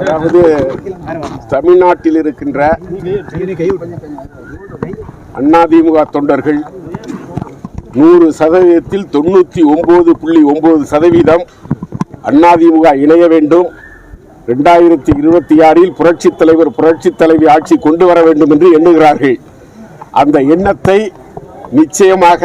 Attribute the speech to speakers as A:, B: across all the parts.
A: அதாவது தமிழ்நாட்டில் இருக்கின்ற அதிமுக தொண்டர்கள் நூறு சதவீதத்தில் தொண்ணூற்றி ஒம்பது புள்ளி ஒம்பது சதவீதம் அதிமுக இணைய வேண்டும். ரெண்டாயிரத்தி இருபத்தி ஆறில் புரட்சித் தலைவர் புரட்சித் தலைவி ஆட்சி கொண்டு வர வேண்டும் என்று எண்ணுகிறார்கள். அந்த எண்ணத்தை நிச்சயமாக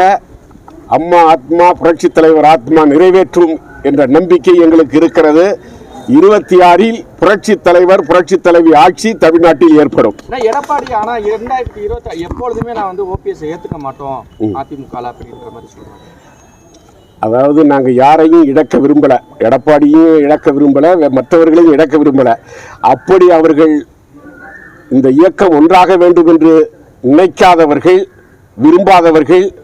A: அம்மா ஆத்மா புரட்சித் தலைவர் ஆத்மா நிறைவேற்றும் என்ற நம்பிக்கை எங்களுக்கு இருக்கிறது. இருபத்தி ஆறில் புரட்சித் தலைவர் புரட்சித் தலைவி ஆட்சி தமிழ்நாட்டில் ஏற்படும்.
B: எடப்பாடி ஆனா இரண்டாயிரத்தி இருபத்தி எப்பொழுதுமே நான் வந்து ஓபிஎஸ் ஏத்துக்க மாட்டோம். அதிமுக அப்படின்ற மாதிரி சொல்றாங்க.
A: அதாவது நாங்கள் யாரையும் இழக்க விரும்பல. எடப்பாடியும் இழக்க விரும்பல. மற்றவர்களையும் இழக்க விரும்பல. அப்படி அவர்கள் இந்த இயக்கம் ஒன்றாக வேண்டும் என்று நினைக்காதவர்கள் விரும்பாதவர்கள்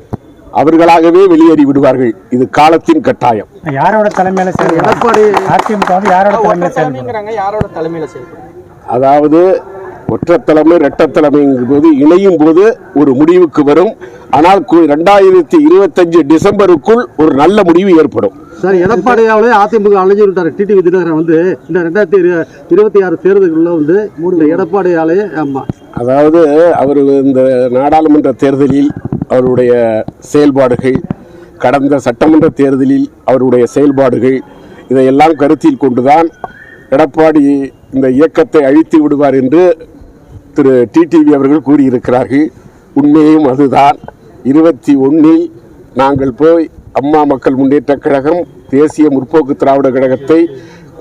A: அவர்களாகவே வெளியேறி விடுவார்கள். இது காலத்தின் கட்டாயம்.
C: யாரோட தலைமையில செயல்படும்? அதிமுக வந்து யாரோட தலைமையில செயல்படும்
B: தலைமைங்கிறாங்க. யாரோட தலைமையில செயல்படும்?
A: அதாவது ஒற்றை தலைமை இரட்டை தலைமைங்கும் போது இணையும் போது ஒரு முடிவுக்கு வரும். ஆனால் ரெண்டாயிரத்தி இருபத்தஞ்சு டிசம்பருக்குள் ஒரு நல்ல முடிவு ஏற்படும்.
D: சார் எடப்பாடியாவிலே அதிமுக அழைஞ்சு விட்டார். டிடிவி தினகரன் வந்து இந்த ரெண்டாயிரத்தி இரு- இருபத்தி ஆறு தேர்தலுக்குள்ள வந்து இந்த எடப்பாடியாலே ஆமா.
A: அதாவது அவர் இந்த நாடாளுமன்ற தேர்தலில் அவருடைய செயல்பாடுகள் கடந்த சட்டமன்ற தேர்தலில் அவருடைய செயல்பாடுகள் இதையெல்லாம் கருத்தில் கொண்டுதான் எடப்பாடி இந்த இயக்கத்தை அழித்து விடுவார் என்று திரு டிடிவி அவர்கள் கூறியிருக்கிறார்கள். உண்மையும் அதுதான். இருபத்தி ஒன்றில் நாங்கள் போய் அம்மா மக்கள் முன்னேற்ற கழகம் தேசிய முற்போக்கு திராவிட கழகத்தை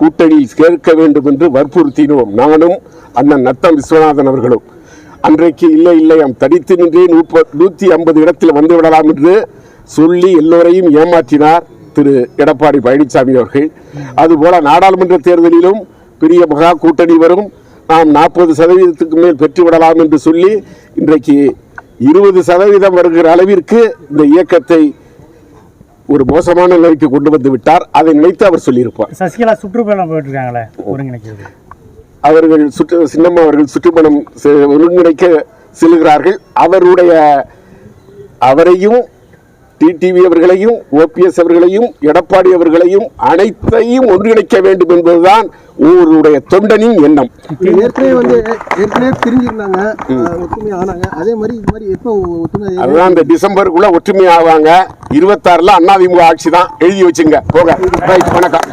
A: கூட்டணியில் சேர்க்க வேண்டும் என்று வற்புறுத்தினோம். நானும் அண்ணன் நத்தம் விஸ்வநாதன் அவர்களும். அன்றைக்கு இல்லை இல்லை நாம் தடித்து நின்றே நூப்ப நூற்றி ஐம்பது இடத்தில் வந்து விடலாம் என்று சொல்லி எல்லோரையும் ஏமாற்றினார் திரு எடப்பாடி பழனிசாமி அவர்கள். அதுபோல நாடாளுமன்ற தேர்தலிலும் பெரிய மகா கூட்டணி வரும். நாம் நாற்பது சதவீதத்துக்கு மேல் பெற்றுவிடலாம் என்று சொல்லி இன்றைக்கு இருபது சதவீதம் வருகிற அளவிற்கு இந்த இயக்கத்தை ஒரு மோசமான நிலைக்கு கொண்டு வந்து விட்டார். அதை நினைத்து அவர் சொல்லியிருப்பார்.
C: சசிகலா சுற்றுப்பயணம் போயிட்டு இருக்காங்களே ஒருங்கிணைக்கிறது
A: அவர்கள் சுற்று சின்னம்மா அவர்கள் சுற்றுப்பணம் ஒருங்கிணைக்க செல்கிறார்கள். அவருடைய அவரையும் டிடிவி அவர்களையும் ஓபிஎஸ் அவர்களையும் எடப்பாடி அவர்களையும் அனைத்தையும் ஒன்றிணைக்க வேண்டும் என்பதுதான் ஒருவருடைய தொண்டனின் எண்ணம்.
D: ஏற்கனவே வந்து ஏற்கனவே பிரிஞ்சிருந்தாங்க ஒற்றுமை ஆனாங்க. அதே மாதிரி இது மாதிரி எப்போ ஒற்றுமை
A: அதுதான் இந்த டிசம்பருக்குள்ள ஒற்றுமை ஆவாங்க. இருபத்தாறுல அதிமுக ஆட்சி தான். எழுதி வச்சுங்க. போக ரைட் வணக்கம்.